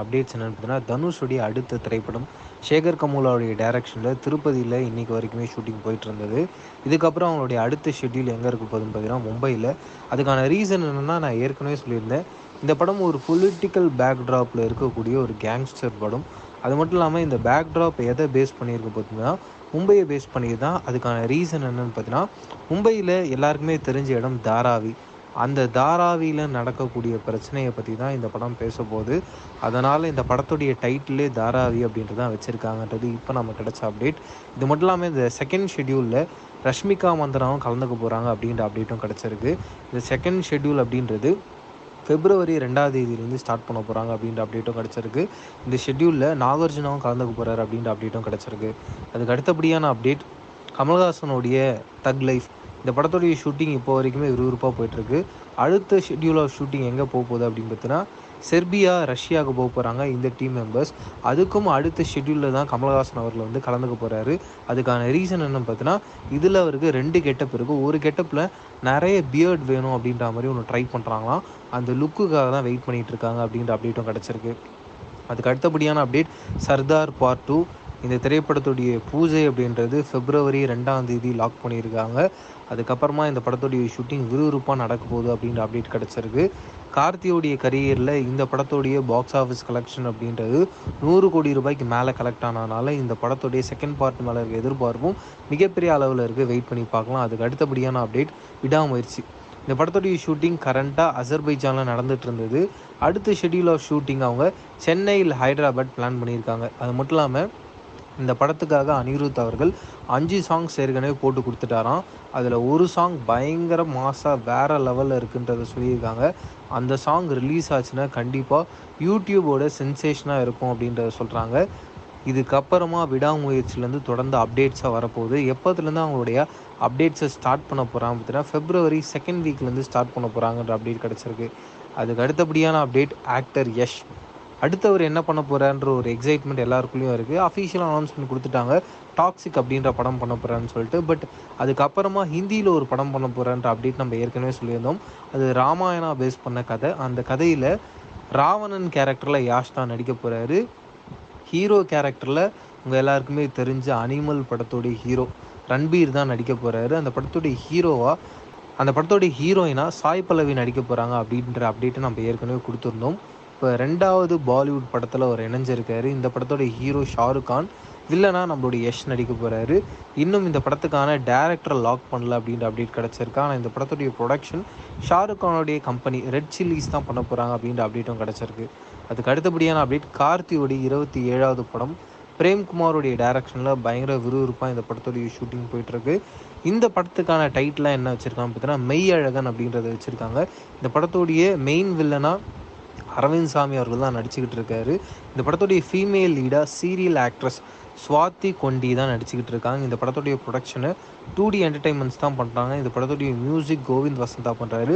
Updates என்னென்னு பார்த்தீங்கன்னா தனுஷுடைய அடுத்த திரைப்படம் சேகர் கமூலாவுடைய டைரக்ஷனில் திருப்பதியில் இன்றைக்கி வரைக்குமே ஷூட்டிங் போயிட்டு இருந்தது. இதுக்கப்புறம் அவங்களுடைய அடுத்த ஷெட்யூல் எங்கே இருக்க போகுதுன்னு பார்த்தீங்கன்னா மும்பையில். அதுக்கான ரீசன் என்னென்னா நான் ஏற்கனவே சொல்லியிருந்தேன். இந்த படம் ஒரு பொலிட்டிக்கல் பேக்ட்ராப்பில் இருக்கக்கூடிய ஒரு கேங்ஸ்டர் படம். அது மட்டும் இல்லாமல் இந்த பேக்ட்ராப் எதை பேஸ் பண்ணியிருக்க பார்த்தீங்கன்னா மும்பையை பேஸ் பண்ணி தான் அதுக்கான ரீசன் என்னென்னு பார்த்தீங்கன்னா மும்பையில் எல்லாருக்குமே தெரிஞ்ச இடம் தாராவி. அந்த தாராவியில் நடக்கக்கூடிய பிரச்சனையை பற்றி தான் இந்த படம் பேச போகுது அதனால் இந்த படத்துடைய டைட்டிலே தாராவி அப்படின்ட்டு தான் வச்சுருக்காங்கன்றது இப்போ நம்ம கிடச்ச அப்டேட் இது மட்டும் இல்லாமல் இந்த செகண்ட் ஷெட்யூலில் ரஷ்மிகா மந்திராவும் கலந்துக்க போகிறாங்க அப்படின்ற அப்டேட்டும் கிடச்சிருக்கு. இந்த செகண்ட் ஷெட்யூல் அப்படின்றது பிப்ரவரி ரெண்டாவது தேதியிலேருந்து ஸ்டார்ட் பண்ண போகிறாங்க அப்படின்ற அப்டேட்டும் கிடச்சிருக்கு. இந்த ஷெட்யூலில் நாகார்ஜுனாவும் கலந்துக்க போகிறாரு அப்படின்ற அப்டேட்டும் கிடச்சிருக்கு. அதுக்கு அடுத்தபடியான அப்டேட் கமல்ஹாசனுடைய தக் லைஃப் இந்த படத்துடைய ஷூட்டிங் இப்போ வரைக்குமே விறுவிறுப்பாக போயிட்டுருக்கு. அடுத்த ஷெட்யூல் ஆஃப் ஷூட்டிங் எங்கே போக போகுது அப்படின்னு பார்த்தீங்கன்னா செர்பியா ரஷ்யாவுக்கு போக போகிறாங்க இந்த டீம் மெம்பர்ஸ் அதுக்கும் அடுத்த ஷெட்யூலில் தான் கமல்ஹாசன் அவர்கள் வந்து கலந்துக்க போகிறாரு அதுக்கான ரீசன் என்னன்னு பார்த்தீங்கன்னா இதில் அவருக்கு ரெண்டு கெட்டப் இருக்குது ஒரு கெட்டப்பில் நிறைய பியர்ட் வேணும் அப்படின்ற மாதிரி ஒன்று ட்ரை பண்ணுறாங்களாம் அந்த லுக்குக்காக தான் வெயிட் பண்ணிகிட்டு இருக்காங்க அப்படின்ற அப்டேட்டும் கிடச்சிருக்கு. அதுக்கு அடுத்தபடியான அப்டேட் சர்தார் பார்ட் டூ இந்த திரைப்படத்துடைய பூஜை அப்படின்றது பிப்ரவரி ரெண்டாம் தேதி லாக் பண்ணியிருக்காங்க. அதுக்கப்புறமா இந்த படத்துடைய ஷூட்டிங் விறுவிறுப்பாக நடக்க போகுது அப்படின்ற அப்டேட் கிடச்சிருக்கு. கார்த்தியோடைய கரியரில் இந்த படத்துடைய பாக்ஸ் ஆஃபீஸ் கலெக்ஷன் அப்படின்றது நூறு கோடி ரூபாய்க்கு மேலே கலெக்ட் ஆனதுனால இந்த படத்துடைய செகண்ட் பார்ட் மேலே இருக்க எதிர்பார்ப்பும் மிகப்பெரிய அளவில் இருக்குது வெயிட் பண்ணி பார்க்கலாம். அதுக்கு அடுத்தபடியான அப்டேட் விடாமுயற்சி. இந்த படத்துடைய ஷூட்டிங் கரண்ட்டாக அசர்பைஜானில் நடந்துட்டு இருந்தது. அடுத்த ஷெட்யூல் ஆஃப் ஷூட்டிங் அவங்க சென்னையில் ஹைதராபாத் பிளான் பண்ணியிருக்காங்க. அது மட்டும் இல்லாமல் இந்த படத்துக்காக அனிருத் அவர்கள் அஞ்சு சாங்ஸ் ஏற்கனவே போட்டு கொடுத்துட்டாராம். அதில் ஒரு சாங் பயங்கர மாசாக வேறு லெவலில் இருக்குன்றத சொல்லியிருக்காங்க. அந்த சாங் ரிலீஸ் ஆச்சுன்னா கண்டிப்பாக யூடியூபோட சென்சேஷனாக இருக்கும் அப்படின்றத சொல்கிறாங்க இதுக்கப்புறமா விடாமுயற்சியிலேருந்து தொடர்ந்து அப்டேட்ஸாக வரப்போகுது. எப்போதுலேருந்து அவங்களுடைய அப்டேட்ஸை ஸ்டார்ட் பண்ண போகிறாங்க பார்த்தீங்கன்னா ஃபெப்ரவரி செகண்ட் வீக்லேருந்து ஸ்டார்ட் பண்ண போகிறாங்கன்ற அப்டேட் கிடச்சிருக்கு. அதுக்கு அடுத்தபடியான அப்டேட் ஆக்டர் யஷ் அடுத்தவர் என்ன பண்ண போகிறான்ற ஒரு எக்ஸைட்மெண்ட் எல்லாருக்குள்ளேயும் இருக்குது அஃபீஷியல் அனௌன்ஸ்மெண்ட் கொடுத்துட்டாங்க. டாக்ஸிக் அப்படின்ற படம் பண்ண போகிறான்னு சொல்லிட்டு பட் அதுக்கப்புறமா ஹிந்தியில் ஒரு படம் பண்ண போகிறான்ற அப்டேட் நம்ம ஏற்கனவே சொல்லியிருந்தோம். அது ராமாயணா பேஸ் பண்ண கதை. அந்த கதையில் ராவணன் கேரக்டரில் யாஷ் தான் நடிக்க போகிறாரு ஹீரோ கேரக்டரில் உங்கள் எல்லாருக்குமே தெரிஞ்ச அனிமல் படத்தோடைய ஹீரோ ரன்பீர் தான் நடிக்க போகிறாரு அந்த படத்தோடைய ஹீரோவாக அந்த படத்தோடைய ஹீரோயினாக சாய் பல்லவி நடிக்க போகிறாங்க அப்படின்ற அப்டேட்டை நம்ம ஏற்கனவே கொடுத்துருந்தோம். இப்போ ரெண்டாவது பாலிவுட் படத்தில் அவர் இணைஞ்சிருக்காரு. இந்த படத்தோட ஹீரோ ஷாருக் கான். வில்லனா நம்மளுடைய யஷ் நடிக்க போகிறாரு இன்னும் இந்த படத்துக்கான டேரக்டரை லாக் பண்ணல அப்படின்ற அப்டேட் கிடச்சிருக்கு. ஆனால் இந்த படத்துடைய ப்ரொடக்ஷன் ஷாருக் கானுடைய கம்பெனி ரெட் சில்லிஸ் தான் பண்ண போகிறாங்க அப்படின்ற அப்டேட்டும் கிடச்சிருக்கு. அதுக்கு அடுத்தபடியான அப்டேட் கார்த்தியோடைய இருபத்தி ஏழாவது படம். பிரேம்குமாரோடைய டைரக்ஷனில் பயங்கர விறுவிறுப்பாக இந்த படத்துடைய ஷூட்டிங் போயிட்டுருக்கு. இந்த படத்துக்கான டைட்டிலாக என்ன வச்சுருக்காங்க பார்த்தீங்கன்னா மெய் அழகன் அப்படின்றத வச்சுருக்காங்க. இந்த படத்துடைய மெயின் வில்லனாக அரவிந்த் சாமி அவர்கள் தான் நடிச்சுக்கிட்டு இருக்காரு. இந்த படத்துடைய ஃபீமேல் லீடாக சீரியல் ஆக்ட்ரஸ் ஸ்வாதி கொண்டி தான் நடிச்சுக்கிட்டு இருக்காங்க. இந்த படத்துடைய ப்ரொடக்ஷனை டூ டி என்டர்டைன்மெண்ட்ஸ் தான் பண்ணுறாங்க இந்த படத்துடைய மியூசிக் கோவிந்த் வசந்தா பண்ணுறாரு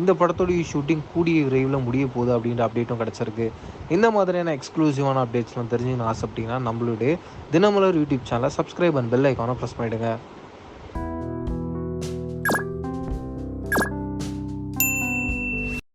இந்த படத்துடைய ஷூட்டிங் கூடிய விரைவில் முடிய போகுது அப்படின்ற அப்டேட்டும் கிடச்சிருக்கு. இந்த மாதிரியான எக்ஸ்க்ளூசிவான அப்டேட்ஸ்லாம் தெரிஞ்சுக்கணும் ஆசைப்பட்டீங்கன்னா நம்மளுடைய தினமலர் யூடியூப் சேனலை சப்ஸ்கிரைப் அண்ட் பெல் ஐக்கானை ப்ரெஸ் பண்ணிவிடுங்க